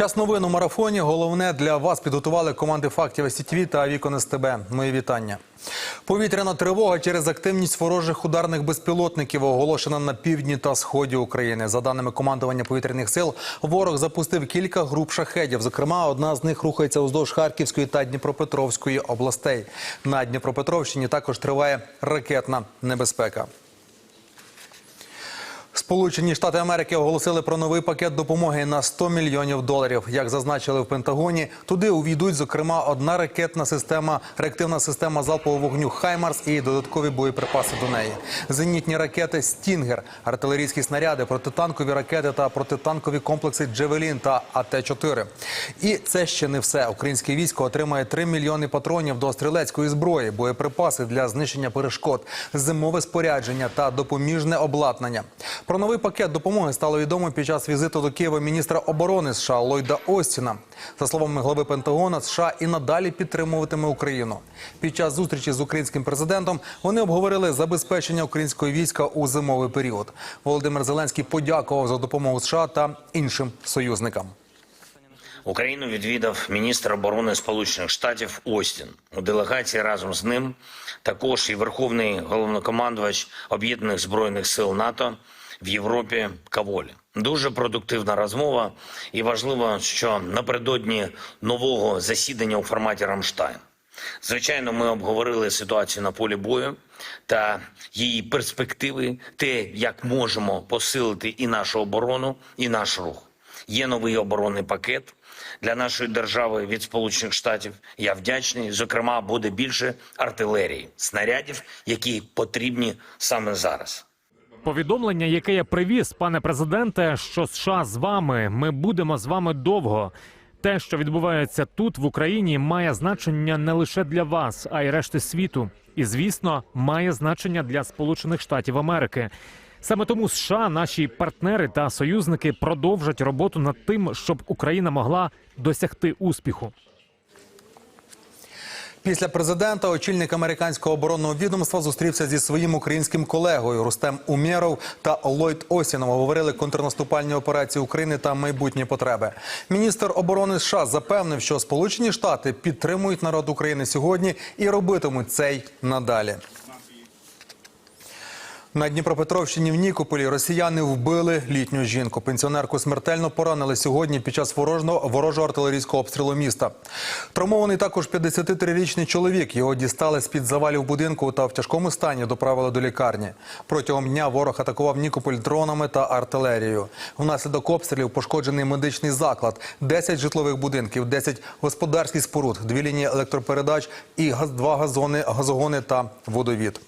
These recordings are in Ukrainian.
Час новин у марафоні. Головне для вас підготували команди фактів СІТВ та Вікон СТБ. Мої вітання. Повітряна тривога через активність ворожих ударних безпілотників оголошена на півдні та сході України. За даними командування повітряних сил, ворог запустив кілька груп шахедів. Зокрема, одна з них рухається уздовж Харківської та Дніпропетровської областей. На Дніпропетровщині також триває ракетна небезпека. Сполучені Штати Америки оголосили про новий пакет допомоги на 100 мільйонів доларів. Як зазначили в Пентагоні, туди увійдуть зокрема одна ракетна система, реактивна система залпового вогню Хаймарс і додаткові боєприпаси до неї. Зенітні ракети Стінгер, артилерійські снаряди, протитанкові ракети та протитанкові комплекси Джевелін та АТ-4. І це ще не все. Українське військо отримає 3 мільйони патронів до стрілецької зброї, боєприпаси для знищення перешкод, зимове спорядження та допоміжне обладнання. Про новий пакет допомоги стало відомо під час візиту до Києва міністра оборони США Ллойда Остіна. За словами глави Пентагона, США і надалі підтримуватиме Україну. Під час зустрічі з українським президентом вони обговорили забезпечення українського війська у зимовий період. Володимир Зеленський подякував за допомогу США та іншим союзникам. Україну відвідав міністр оборони Сполучених Штатів Остін. У делегації разом з ним також і верховний головнокомандувач об'єднаних збройних сил НАТО в Європі Каволі. Дуже продуктивна розмова, і важливо, що напередодні нового засідання у форматі Рамштайн. Звичайно, ми обговорили ситуацію на полі бою та її перспективи, те, як можемо посилити і нашу оборону, і наш рух. Є новий оборонний пакет для нашої держави від Сполучених Штатів. Я вдячний. Зокрема, буде більше артилерії, снарядів, які потрібні саме зараз. Повідомлення, яке я привіз, пане президенте, що США з вами, ми будемо з вами довго. Те, що відбувається тут в Україні, має значення не лише для вас, а й решти світу. І звісно, має значення для Сполучених Штатів Америки. Саме тому США, наші партнери та союзники, продовжать роботу над тим, щоб Україна могла досягти успіху. Після президента очільник американського оборонного відомства зустрівся зі своїм українським колегою Рустем Умєров та Ллойд Осіном. Говорили контрнаступальні операції України та майбутні потреби. Міністр оборони США запевнив, що Сполучені Штати підтримують народ України сьогодні і робитимуть це й надалі. На Дніпропетровщині в Нікополі росіяни вбили літню жінку. Пенсіонерку смертельно поранили сьогодні під час ворожного ворожого артилерійського обстрілу міста. Травмований також 53-річний чоловік. Його дістали з під завалів будинку та в тяжкому стані доправили до лікарні. Протягом дня ворог атакував Нікополь дронами та артилерією. Внаслідок обстрілів пошкоджений медичний заклад, 10 житлових будинків, 10 господарських споруд, дві лінії електропередач і газ- два газони, газогони та водовід.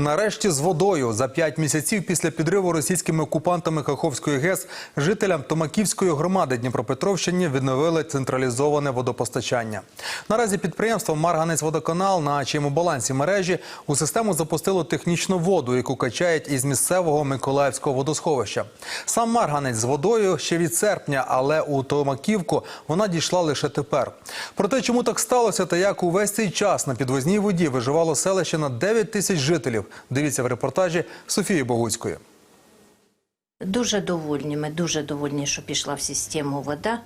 Нарешті з водою за п'ять місяців після підриву російськими окупантами Каховської ГЕС жителям Томаківської громади Дніпропетровщини відновили централізоване водопостачання. Наразі підприємство Марганець водоканал на чиєму балансі мережі у систему запустило технічну воду, яку качають із місцевого Миколаївського водосховища. Сам Марганець з водою ще від серпня, але у Томаківку вона дійшла лише тепер. Про те, чому так сталося та як увесь цей час на підвозній воді виживало селище на 9 тисяч жителів. Дивіться в репортажі Софії Богуцької. Дуже довольні. Ми дуже довольні, що пішла в систему вода.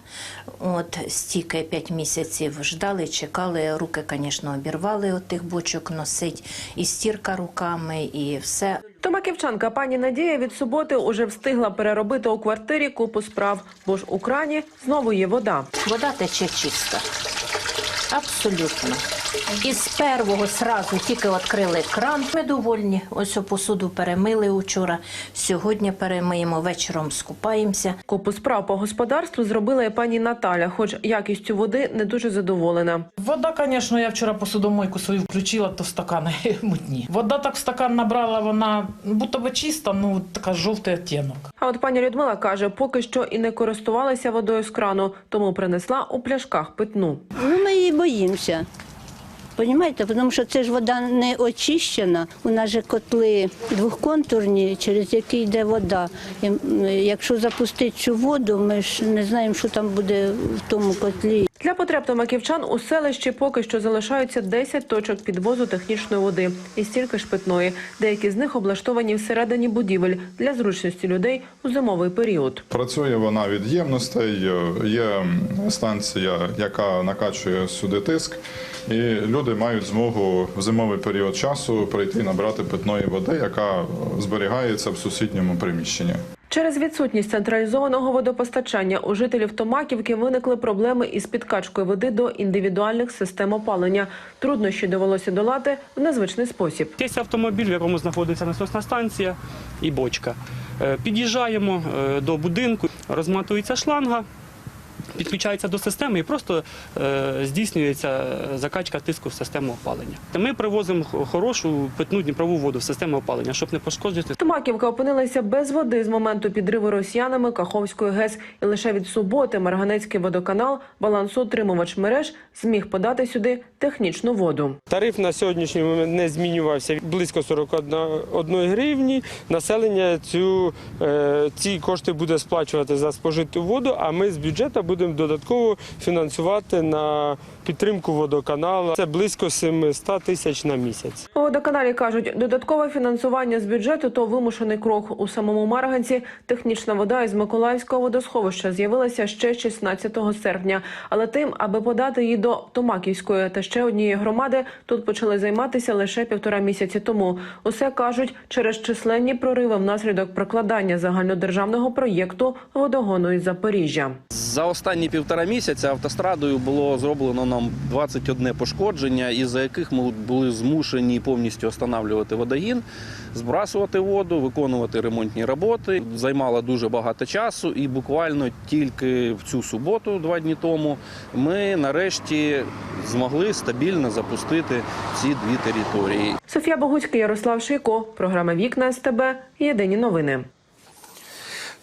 От стільки 5 місяців ждали, чекали. Руки, звісно, обірвали от тих бочок носить, і стірка руками, і все. Томаківчанка пані Надія від суботи уже встигла переробити у квартирі купу справ, бо ж у крані знову є вода. Вода тече чиста. Абсолютно. І з першого сразу тільки відкрили кран. Ми довольні. Ось посуду перемили вчора. Сьогодні перемиємо, вечором скупаємося. Купу справ по господарству зробила і пані Наталя, хоч якістю води не дуже задоволена. Вода, звісно, я вчора посудомойку свою включила, то стакани мутні. Вода так в стакан набрала, вона будто би чиста, ну така жовтий оттінок. А от пані Людмила каже, поки що і не користувалася водою з крану, тому принесла у пляшках питну. Ну, ми її боїмося. Понімаєте, тому що це ж вода не очищена. У нас же котли двохконтурні, через які йде вода. І, якщо запустити цю воду, ми ж не знаємо, що там буде в тому котлі. Для потреб томаківчан у селищі поки що залишаються 10 точок підвозу технічної води і стільки ж питної. Деякі з них облаштовані всередині будівель для зручності людей у зимовий період. Працює вона від ємностей, є станція, яка накачує сюди тиск, і люди мають змогу в зимовий період часу прийти набрати питної води, яка зберігається в сусідньому приміщенні. Через відсутність централізованого водопостачання у жителів Томаківки виникли проблеми із підкачкою води до індивідуальних систем опалення. Труднощі довелося долати в незвичний спосіб. Є автомобіль, в якому знаходиться насосна станція і бочка. Е, Під'їжджаємо е, до будинку, розматується шланга, підключається до системи і просто е, здійснюється е, закачка тиску в систему опалення. Ми привозимо хорошу питну дніпрову воду в систему опалення, щоб не пошкоджувати Томаківка опинилася без води з моменту підриву росіянами Каховської ГЕС. І лише від суботи Марганецький водоканал, балансоутримувач мереж, зміг подати сюди технічну воду. Тариф на сьогоднішній момент не змінювався близько 41 гривні. Населення цю, е, ці кошти буде сплачувати за спожиту воду, а ми з бюджету будемо додатково фінансувати на підтримку водоканалу. Це близько 700 тисяч на місяць. У водоканалі кажуть, додаткове фінансування з бюджету то вимушений крок. У самому Марганці технічна вода із Миколаївського водосховища з'явилася ще 16 серпня. Але тим, аби подати її до Томаківської та ще однієї громади, тут почали займатися лише півтора місяці тому. Усе кажуть через численні прориви внаслідок прокладання загальнодержавного проєкту водогону із Запоріжжя. За останні півтора місяця автострадою було зроблено нам 21 пошкодження, із-за яких ми були змушені повністю останавливати водогін, збрасувати воду, виконувати ремонтні роботи. Займало дуже багато часу, і буквально тільки в цю суботу, два дні тому, ми нарешті змогли стабільно запустити ці дві території. Софія Богуцька, Ярослав Шийко. Програма Вікна СТБ. Єдині новини.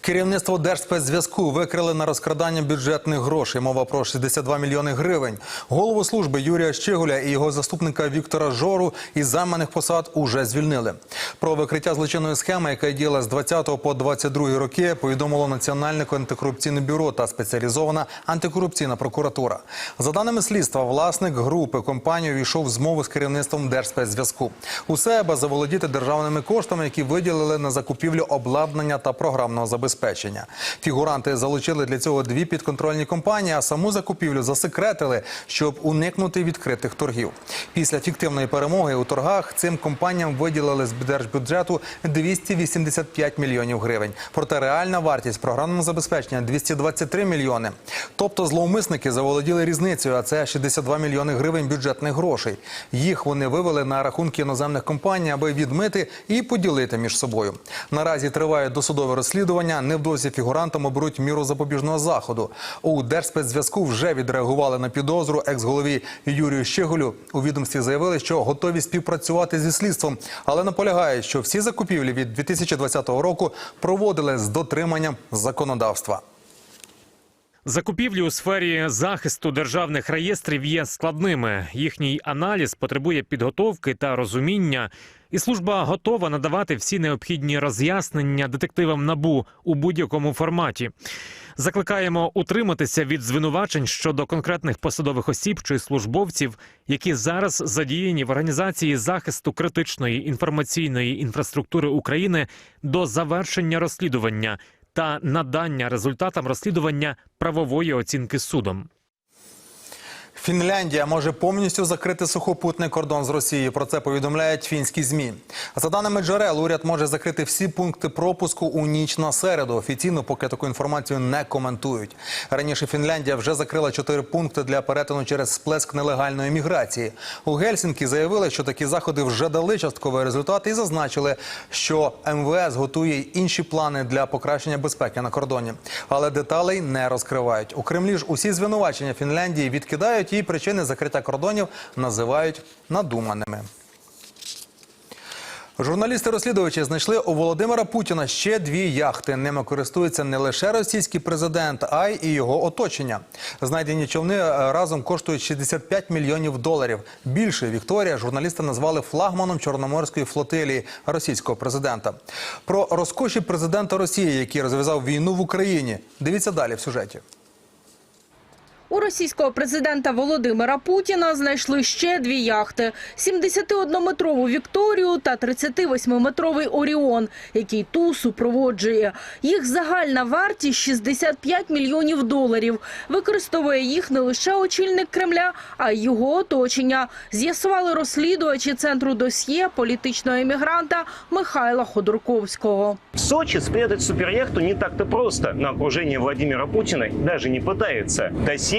Керівництво Держспецзв'язку викрили на розкрадання бюджетних грошей. Мова про 62 мільйони гривень. Голову служби Юрія Щегуля і його заступника Віктора Жору із займаних посад уже звільнили. Про викриття злочинної схеми, яка діяла з 20 по 22 роки, повідомило Національне антикорупційне бюро та спеціалізована антикорупційна прокуратура. За даними слідства, власник групи компанії увійшов в змову з керівництвом Держспецзв'язку. Усе аби заволодіти державними коштами, які виділили на закупівлю обладнання та програмного забезпечення. Фігуранти залучили для цього дві підконтрольні компанії, а саму закупівлю засекретили, щоб уникнути відкритих торгів. Після фіктивної перемоги у торгах цим компаніям виділили з держбюджету 285 мільйонів гривень. Проте реальна вартість програмного забезпечення 223 мільйони. Тобто зловмисники заволоділи різницею, а це 62 мільйони гривень бюджетних грошей. Їх вони вивели на рахунки іноземних компаній, аби відмити і поділити між собою. Наразі триває досудове розслідування. Невдовзі фігурантам оберуть міру запобіжного заходу. У Держспецзв'язку вже відреагували на підозру екс-голові Юрію Щеголю. У відомстві заявили, що готові співпрацювати зі слідством, але наполягають, що всі закупівлі від 2020 року проводили з дотриманням законодавства. Закупівлі у сфері захисту державних реєстрів є складними. Їхній аналіз потребує підготовки та розуміння. І служба готова надавати всі необхідні роз'яснення детективам набу у будь-якому форматі. Закликаємо утриматися від звинувачень щодо конкретних посадових осіб чи службовців, які зараз задіяні в організації захисту критичної інформаційної інфраструктури України до завершення розслідування та надання результатам розслідування правової оцінки судом. Фінляндія може повністю закрити сухопутний кордон з Росією. Про це повідомляють фінські змі. За даними джерел, уряд може закрити всі пункти пропуску у ніч на середу. Офіційно поки таку інформацію не коментують. Раніше Фінляндія вже закрила чотири пункти для перетину через сплеск нелегальної міграції. У Гельсінкі заявили, що такі заходи вже дали частковий результат і зазначили, що МВС готує інші плани для покращення безпеки на кордоні, але деталей не розкривають. У Кремлі ж усі звинувачення Фінляндії відкидають і причини закриття кордонів називають надуманими. Журналісти-розслідувачі знайшли у Володимира Путіна ще дві яхти. Ними користується не лише російський президент, а й і його оточення. Знайдені човни е, разом коштують 65 мільйонів доларів. Більше Вікторія журналісти назвали флагманом Чорноморської флотилії російського президента. Про розкоші президента Росії, який розв'язав війну в Україні. Дивіться далі в сюжеті. У російського президента Володимира Путіна знайшли ще дві яхти: 71-метрову Вікторію та 38-метровий Оріон, який ту супроводжує. Їх загальна вартість 65 мільйонів доларів. Використовує їх не лише очільник Кремля, а й його оточення. З'ясували розслідувачі центру досьє політичного емігранта Михайла Ходорковського. В Сочи спрятать суперяхту не так-то просто. На окружение Владимира Путина даже не пытается.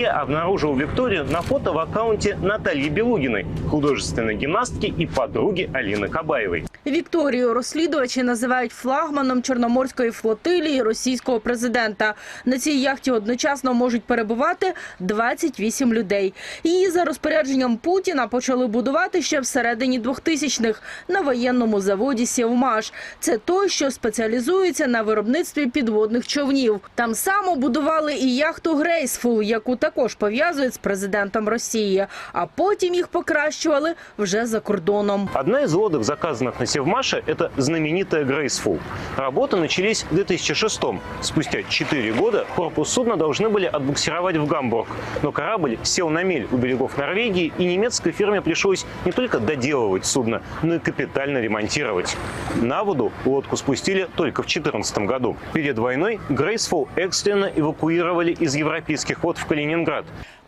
Досье обнаружил Викторию на фото в аккаунте Натальи Белугиной, художественной гимнастки и подруги Алины Кабаевой. Вікторію розслідувачі називають флагманом Чорноморської флотилії російського президента. На цій яхті одночасно можуть перебувати 28 людей. Її за розпорядженням Путіна почали будувати ще всередині 2000-х на воєнному заводі «Сєвмаш». Це той, що спеціалізується на виробництві підводних човнів. Там само будували і яхту «Грейсфул», яку також пов'язують з президентом Росії. А потім їх покращували вже за кордоном. Одна из лодок, заказанных на Севмаше, это знаменитая Graceful. Работы начались в 2006 -м. Спустя 4 года корпус судна должны были отбуксировать в Гамбург. Но корабль сел на мель у берегов Норвегии, и немецкой фирме пришлось не только доделывать судно, но и капитально ремонтировать. На воду лодку спустили только в 2014 году. Перед войной Graceful экстренно эвакуировали из европейских вод в Калининград.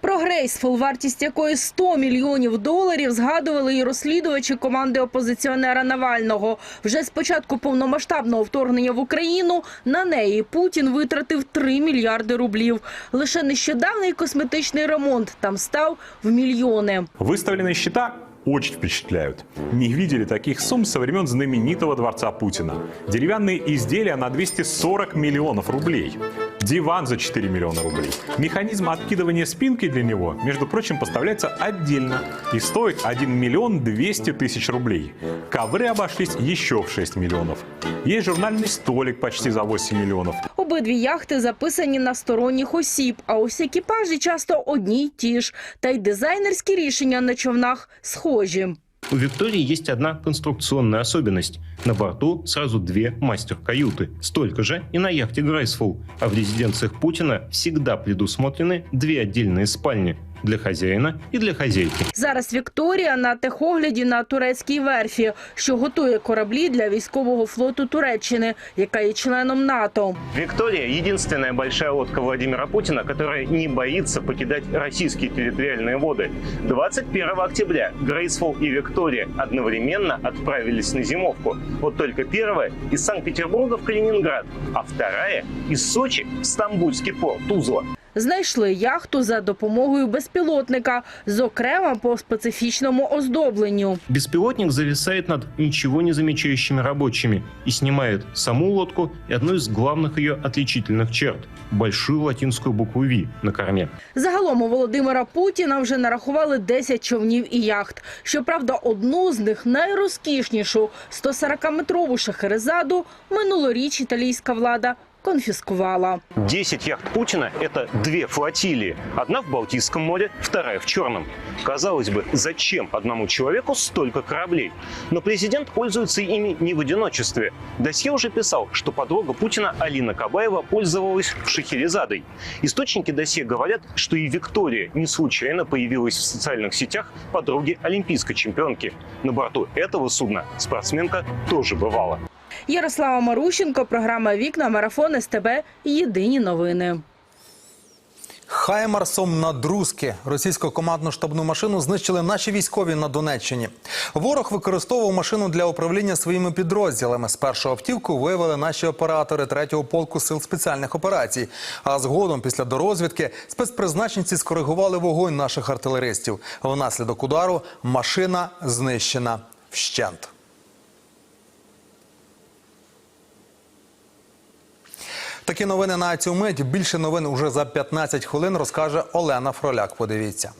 Про Грейсфул, вартість якої 100 мільйонів доларів, згадували і розслідувачі команди опозиціонера Навального. Вже з початку повномасштабного вторгнення в Україну на неї Путін витратив 3 мільярди рублів. Лише нещодавний косметичний ремонт там став в мільйони. Выставленные счета очень впечатляют. Не видели таких сумм со времен знаменитого дворца Путина. Деревянные изделия на 240 миллионов рублей. Диван за 4 миллиона рублей. Механизм откидывания спинки для него, между прочим, поставляется отдельно и стоит 1 миллион 200 тысяч рублей. Ковры обошлись еще в 6 миллионов. Есть журнальный столик почти за 8 миллионов. Обидві яхти записані на сторонніх осіб, а ось екіпажі часто одні й ті ж. Та й дизайнерські рішення на човнах схожі. У Виктории есть одна конструкционная особенность. На борту сразу две мастер-каюты. Столько же и на яхте Graceful. А в резиденциях Путина всегда предусмотрены две отдельные спальни. Для хозяина и для хозяйки. Зараз Вікторія на техогляді на турецькій верфі, що готує кораблі для військового флоту Туреччини, яка є членом НАТО. Виктория – единственная большая лодка Владимира Путина, которая не боится покидать российские территориальные воды. 21 октября Грейсфол и Виктория одновременно отправились на зимовку. Вот только первая из Санкт-Петербурга в Калининград, а вторая из Сочи в Стамбульский порт Тузла. Знайшли яхту за допомогою безпілотника, зокрема по специфічному оздобленню. Беспилотник зависает над ничего не замечающими рабочими и снимает саму лодку и одну из главных ее отличительных черт – большую латинскую букву «Ви» на корме. Загалом у Володимира Путіна вже нарахували 10 човнів і яхт. Щоправда, одну з них найрозкішнішу – 140-метрову шахерезаду минулоріч італійська влада конфіскувала. 10 яхт Путина – это две флотилии. Одна в Балтийском море, вторая в Черном. Казалось бы, зачем одному человеку столько кораблей? Но президент пользуется ими не в одиночестве. Досье уже писал, что подруга Путина Алина Кабаева пользовалась Шахерезадой. Источники досье говорят, что и Виктория не случайно появилась в социальных сетях подруги олимпийской чемпионки. На борту этого судна спортсменка тоже бывала. Ярослава Марущенко, програма «Вікна», Марафон, СТБ, Єдині новини. Хаймарсом на друзки російську командну штабну машину знищили наші військові на Донеччині. Ворог використовував машину для управління своїми підрозділами. Спершу автівку виявили наші оператори 3-го полку сил спеціальних операцій. А згодом, після дорозвідки, спецпризначенці скоригували вогонь наших артилеристів. Внаслідок удару машина знищена вщент. Такі новини на цю мить. Більше новин уже за 15 хвилин розкаже Олена Фроляк. Подивіться.